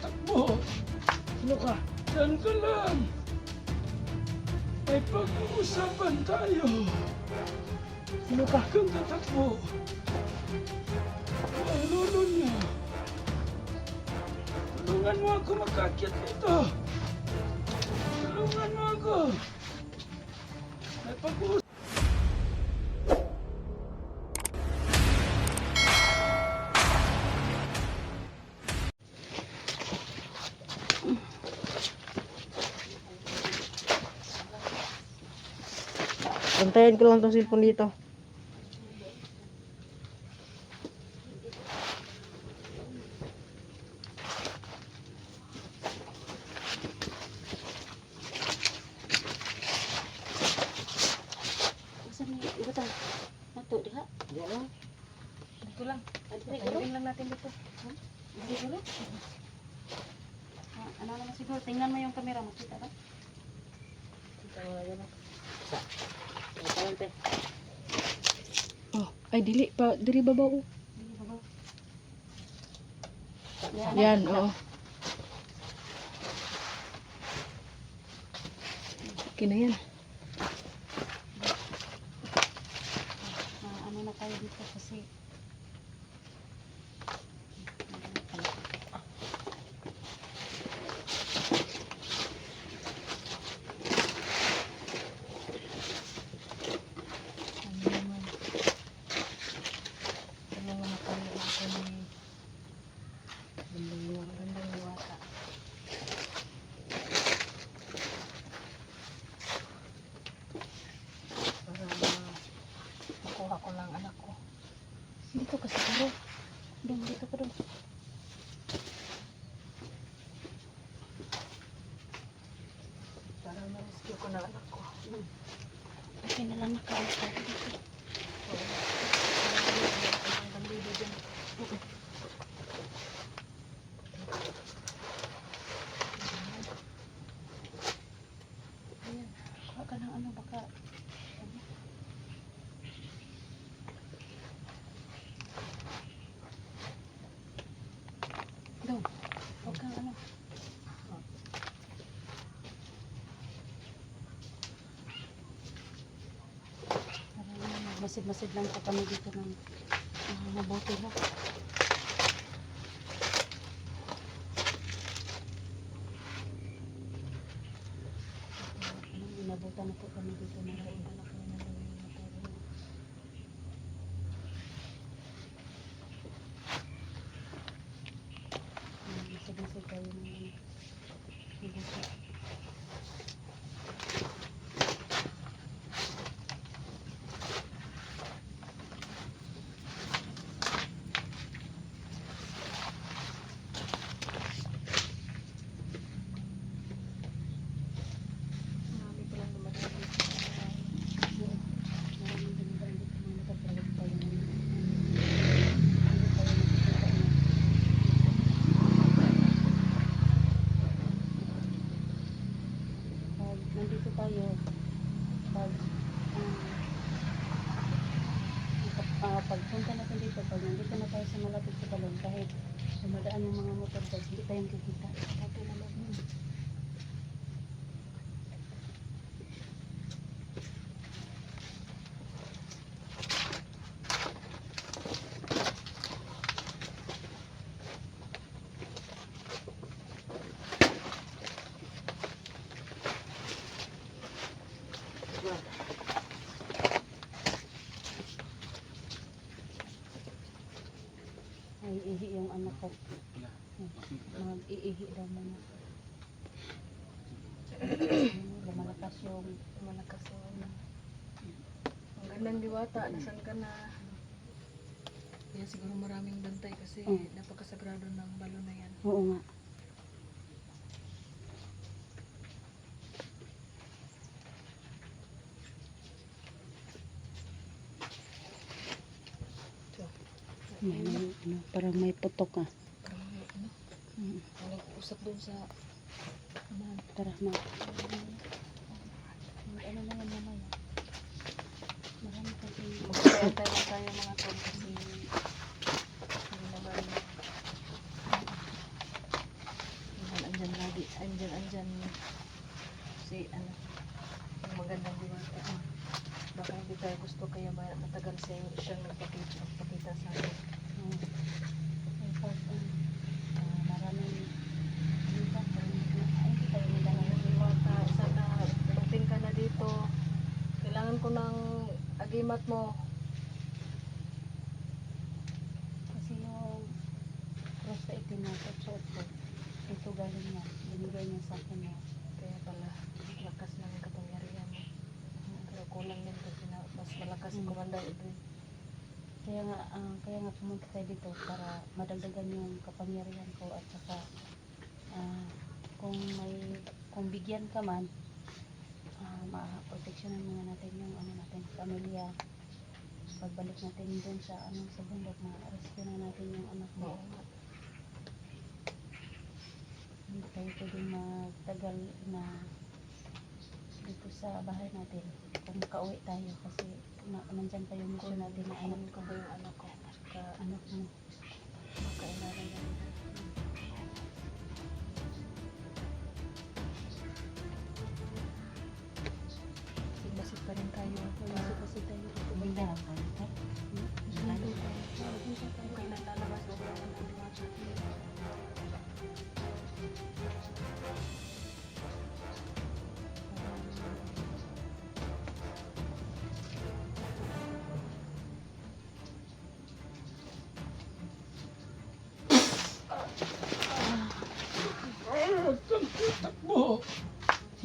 Takbo! Sino ka? Diyan ka lang! May pag-uusapan tayo! Sino ka? Kang tatakbo! Ang lolo niya! Tulungan mo ako makakit dito! Tulungan mo ako! May pag-uusapan natin dito. Ha? Dire, gulo? Ah, ano naman siguro, tingnan mo yung camera, makita ba? Ito, yan lang. Sa. Oh, ay dili pa, dili babaw. Babaw. Yan, oo. Okay na yan. Ah, ano na tayo dito kasi Ano naman? Tulungan na tayo ako ni Bandang Luwata. Bandang Luwata. Para ma- makuha ko lang anak ko. Dito ka siguro. Dong, dito ka dong. Para ma-rescue ko na anak ko. Okay na lang tayo dito. Ang bandido dyan. Ayan. Kuha ka ng ano baka. ano? Dong, huwag kang ano. Magmasid-masid lang po kami dito ng uh, mabuti lang. Inabutan na po kami dito na rin. Anak ko na lang yung matalo. Masig-masig tayo ng ano. Mabuti. Marami palang dumating dito. Maraming dumadaan dito mga nagkapalit tayo ng ano tayo nakikita na pag nandito tayo pag ah, kapag- ah, pagpunta natin dito pag nandito na tayo sa balon kahit dumadaan yung mga motor dyan hindi tayong kikita okay na lang yun mag-iihi daw muna lumalakas yung Malakas yung ano. Ang gandang diwata, nasan ka na? Kaya siguro maraming bantay kasi Mm. napakasagrado ng balon na yan. oo nga may, ano, parang may putok ah usap doon sa man, tara ma ano na yan mamaya marami kasi magkakantay lang tayo mga tol kasi hindi naman naman andyan lagi. Andyan andyan. Kasi ano yung magandang diwata baka hindi tayo gusto kaya matagal sa'yo siyang nagpakita Kailangan ko ng agimat mo. Kasi yung cross na itim na suot ko, ito galing niya. Binigay niya sa akin na. Kaya pala, lakas ng kapangyarihan mo. Pero kulang din kasi na mas malakas Mm. Commander Edwin. Kaya nga, ah, kaya nga pumunta tayo dito para madagdagan yung kapangyarihan ko at saka ah, kung may kung bigyan ka man uh, ma-proteksyonan muna natin yung ano natin pamilya. Pagbalik natin dun sa ano sa bundok ma-rescue na natin yung anak mo. Hindi tayo pwedeng magtagal na dito sa bahay natin. Kung makauwi tayo kasi na, nandyan pa yung mission natin na anak ko ba yung anak ko? Ka, anak mo. Kailangan na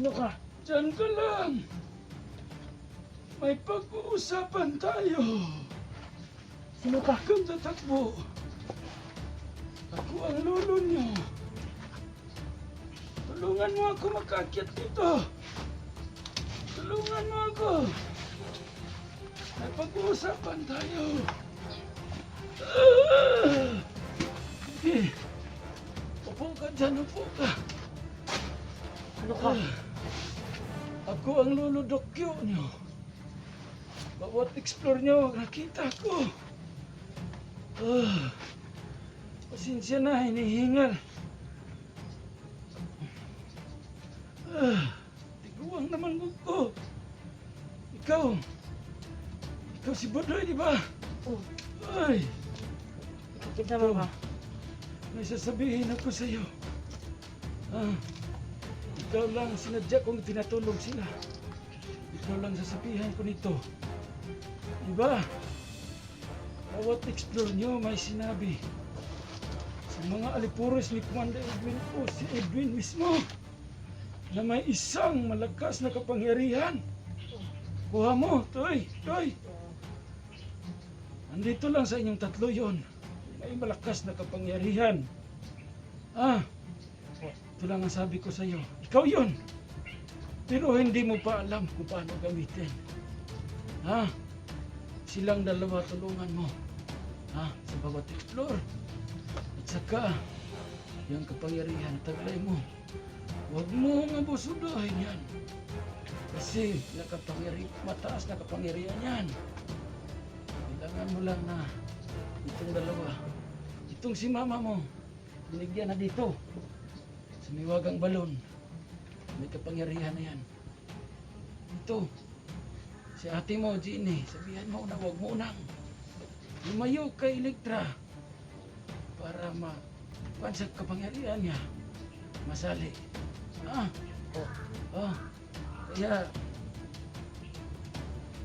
Sino ka? Diyan ka lang. May pag-uusapan tayo. Sino ka? Huwag kang tatakbo. Ako ang lolo niyo. Tulungan mo ako makakyat dito. Tulungan mo ako. May pag-uusapan tayo. Ah! Sige. Upo ka dyan, upo ka. Ano ka? Ako ang luludokyo niyo. Bawat explore niyo, nakita ko. Ah, pasensya na, hinihingal. Ah, tiguang naman ko. Ikaw, ikaw si Bodoy, di ba? Oh, Ay, kita mo ka? may sasabihin ako sa iyo. Ah, ikaw lang sinadya kong tinatulog sila. Ikaw lang sasabihan ko nito. Diba? Bawat explore nyo may sinabi. Sa mga alipuros ni Commander Edwin o si Edwin mismo na may isang malakas na kapangyarihan. Kuha mo, Toy, Toy. Andito lang sa inyong tatlo yon. May malakas na kapangyarihan. Ah, ito lang ang sabi ko sa iyo. Ikaw yon. Pero hindi mo pa alam kung paano gamitin. Ha? Silang dalawa tulungan mo. Ha? Sa bawat explore. At saka, yung kapangyarihan, taglay mo. Huwag mo nga busudahin yan. Kasi nakapangyari, mataas na kapangyarihan yan. Kailangan mo lang na itong dalawa. Itong si mama mo, binigyan na dito. Sa miwagang balon. May kapangyarihan na yan. Ito, si ate mo, Ginny, sabihan mo na huwag mo nang lumayo kay Elektra para ma sa kapangyarihan niya masali. Ah, Oh. oh, kaya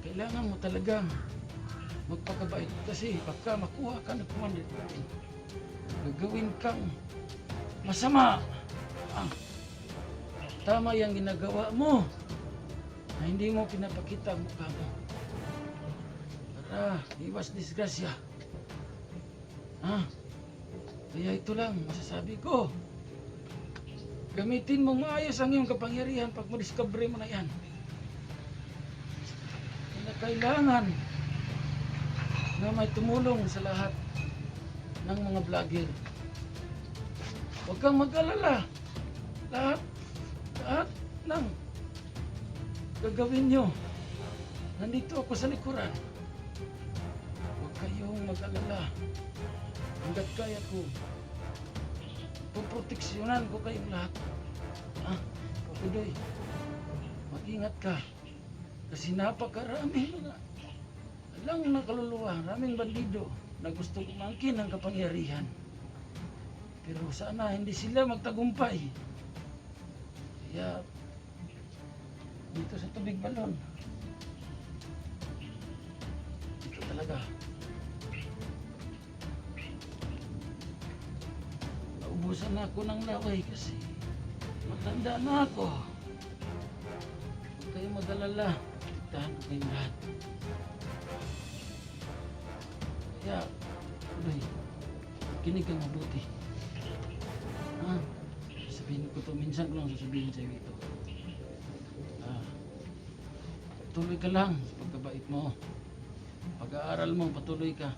kailangan mo talagang magpakabait kasi baka makuha ka ng commander natin. Gagawin kang masama. Ah, tama yung ginagawa mo na hindi mo pinapakita ang mukha mo. Para iwas disgrasya. Ah, kaya ito lang masasabi ko. Gamitin mo maayos ang iyong kapangyarihan pag madiscovery mo na yan. Na kailangan na may tumulong sa lahat ng mga vlogger. Huwag kang mag-alala. Lahat, lahat ng gagawin nyo. Nandito ako sa likuran. Huwag kayong mag-alala. Hanggat kaya ko, puproteksyonan ko kayong lahat. Ah, Pudoy, mag-ingat ka. Kasi napakarami mga Silang nakaluluwa, maraming bandido na gusto umangkin ang kapangyarihan. Pero sana hindi sila magtagumpay. Kaya dito sa tubig balon. Dito talaga. Naubusan na ako ng laway kasi matanda na ako. Huwag kayong mag-alala. Tahan ko kayong lahat. Kaya, Uday, kinig kang mabuti. Ah, sabihin ko to, minsan ko lang sasabihin sa'yo ito. Ah, patuloy ka lang pagkabait mo. Pag-aaral mo, patuloy ka.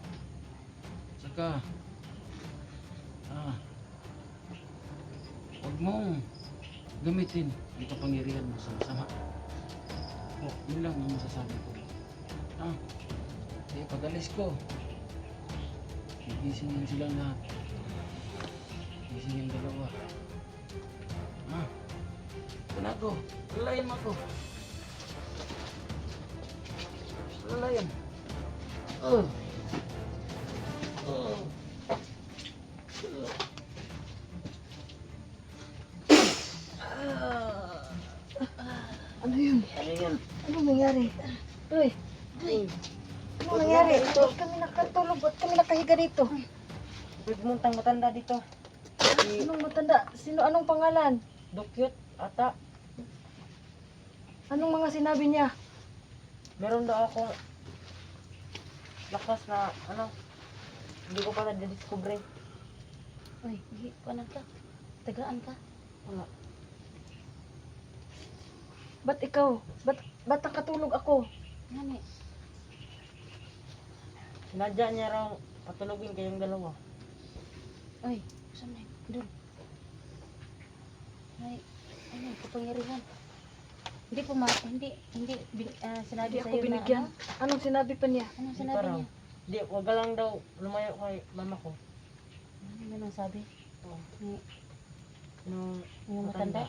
Saka, ah, huwag mong gamitin ang kapangyarihan mo sa masama. Oh, yun lang ang masasabi ko. Ah, kaya pag-alis ko, gigisingin silang lahat. Gisingin dalawa. Ah, ito na ako. Lalayan mo ako. Lalayan. Oh. Oh. Ano yun? Ano yan? Ano nangyari? Uy, ano nangyari? Ba't kami nakatulog? Ba't kami nakahiga dito? Pagmuntang matanda dito. Anong matanda? Sino? Anong pangalan? Dukyot, ata. Anong mga sinabi niya? Meron daw ako lakas na ano. Hindi ko pa na-discover. Uy, hindi ko na ka. Tagaan ka. Wala. Ba't ikaw? Ba't, ba't nakatulog ako? Yan eh. Sinadya niya raw patulogin kayong dalawa. Ay, saan na yun? Doon. Ay, ano, kapangyarihan. Hindi po ma, hindi, hindi, bin, ah, sinabi Hindi ako sa'yo binigyan. na, ano? Anong sinabi pa niya? Anong Hindi sinabi pa raw. niya? Di, wag ka lang daw lumayo kay mama ko. Ano nang sabi? Oo. Ni, Nung yung matanda?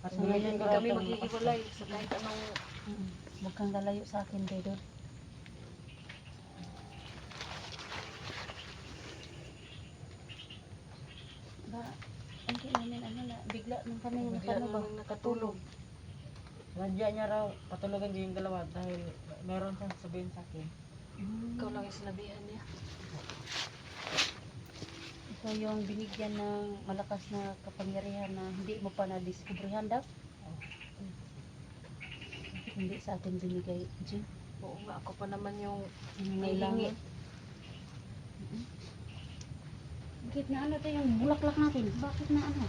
At hindi kami raw tong- maghihiwalay sa kahit anong... Mm, Huwag kang lalayo sa akin, Dedon. Ba, hindi namin ano na, bigla nang kami nakano ba? nakatulog. Sinadya niya raw patulogin kayong dalawa dahil meron siyang sabihin sa akin. Ikaw lang yung sinabihan niya. Ikaw yung binigyan ng malakas na kapangyarihan na hindi mo pa na-discoveryhan daw? Hindi sa atin binigay, Jim. Oo nga, ako pa naman yung Nangailangan. Bakit na ano tayo yung bulaklak natin? Bakit na ano?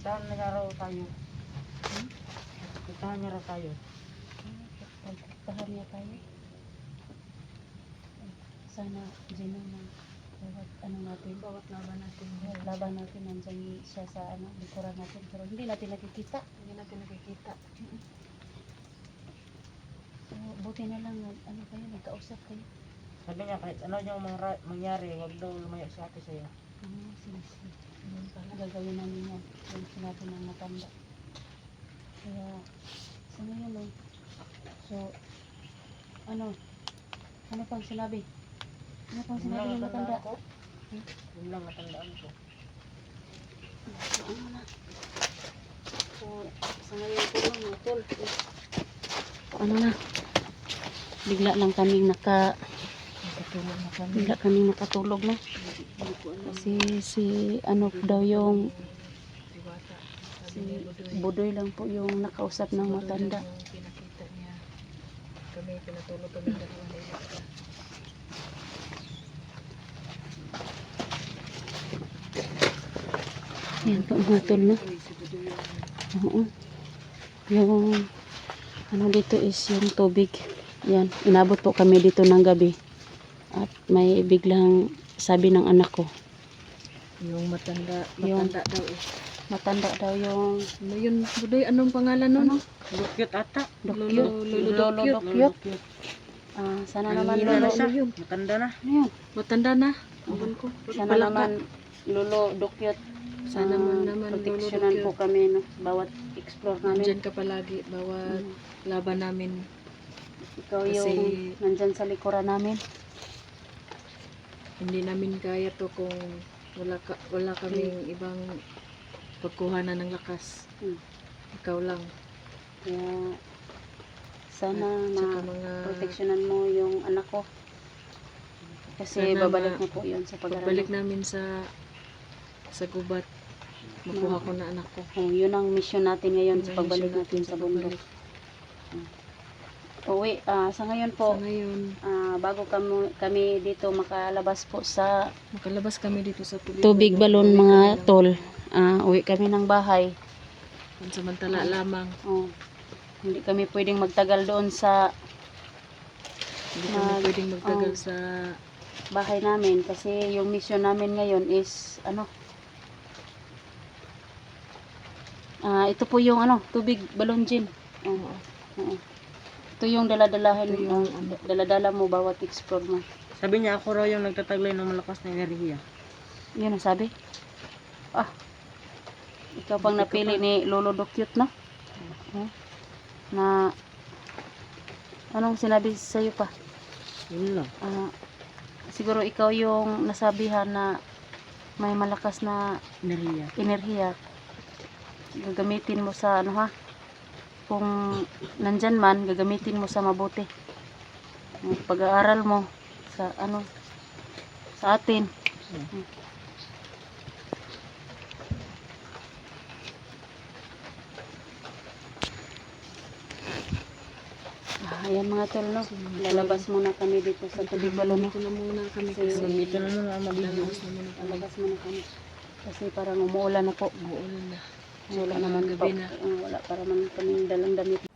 Pagpuliktahan na raw tayo. Hmm? Niya raw tayo. Pagpagpahan niya tayo. Sana, Gino, na bawat ano natin, bawat laban natin. laban natin, nandyan siya sa ano, likuran natin. Pero hindi natin nakikita. Hindi natin nakikita. So, buti na lang, ano kayo, nagkausap kayo. Sabi niya kahit ano yung mangyari, wag daw lumayo sa ate sa'yo. Sige, sige. Yun pala, gagawin namin yan. Yung sinabi ng matanda. Kaya, sa ngayon, no? So, ano? Ano pang sinabi? Ano pang sinabi ng matanda? ko. Yun lang natandaan ko. So, ano na? So, sa ngayon ko lang, mga tol. Ano na? Bigla lang kaming naka, Nakatulog na kami. bigla kaming nakatulog na. Kasi si, ano daw yung, si Budoy. Lang po yung nakausap ng matanda. Kami, pinatulog kami dalawa Diwata. Yan po mga tol, no? Oo. Yung ano dito is yung tubig. Yan, inabot po kami dito ng gabi. At may biglang sabi ng anak ko, yung matanda, Yung- matanda daw eh. matanda daw yung Ano yun, Budoy? Anong pangalan nun? ano, Dukyot ata. dokyot, Lolo- Lolo lolo Dokyot. dokyot. Ah, sana naman Nanghihina na lolo. siya. Ano? Matanda na. Ano yun? Matanda na. Awan ko. Sana naman lolo dukyot. Sana ah, man naman proteksyonan po lolo kami no, bawat explore namin. Nandyan ka palagi. Bawat Mm. laban namin. Ikaw kasi- yung nandyan sa likuran namin. Hindi namin kaya to kung wala ka, wala kaming ibang pagkuhanan ng lakas. Mm. Ikaw lang. Kaya sana ma mga proteksyonan mo yung anak ko. Kasi Sana babalik na po yun sa pag-aaral. pagbalik namin sa sa gubat. Makuha ko na anak ko. Oh, yun ang mission natin ngayon Yun sa pagbalik natin natin sa sa bundok. pagbalik. Uwi, ah, sa ngayon po, Sa ngayon, ah, bago kami, kami dito makalabas po sa makalabas kami dito sa tubig. tubig balon mga kami tol. Ah, uwi kami ng bahay. Pansamantala lamang. Oh. Hindi kami pwedeng magtagal doon sa Hindi kami Mag- pwedeng magtagal oh. sa bahay namin kasi yung mission namin ngayon is ano Ah, ito po yung ano, tubig balon gin. Oh. Ito yung daladalahin, Ito yung ah, ano. daladala mo bawat explore mo. Sabi niya ako raw yung nagtataglay ng malakas na enerhiya. Yun ang sabi. Ah. Ikaw pang Hindi napili pa. ni Lolo Dokyut na. Oh. Na anong sinabi sa iyo pa? Yun lang. Ah, siguro ikaw yung nasabihan na may malakas na Enerhiya. enerhiya. Gagamitin mo sa ano ha? Kung nandyan man, gagamitin mo sa mabuti. Pag-aaral mo sa ano sa atin. Ah, ayan mga tol, no? Lalabas muna kami dito sa tubig balon. Dito na muna kami Kasi-. Lalabas muna kami. Kasi parang umuulan na po. Umuulan na. Wala naman gabi na. wala para man kami dalang damit.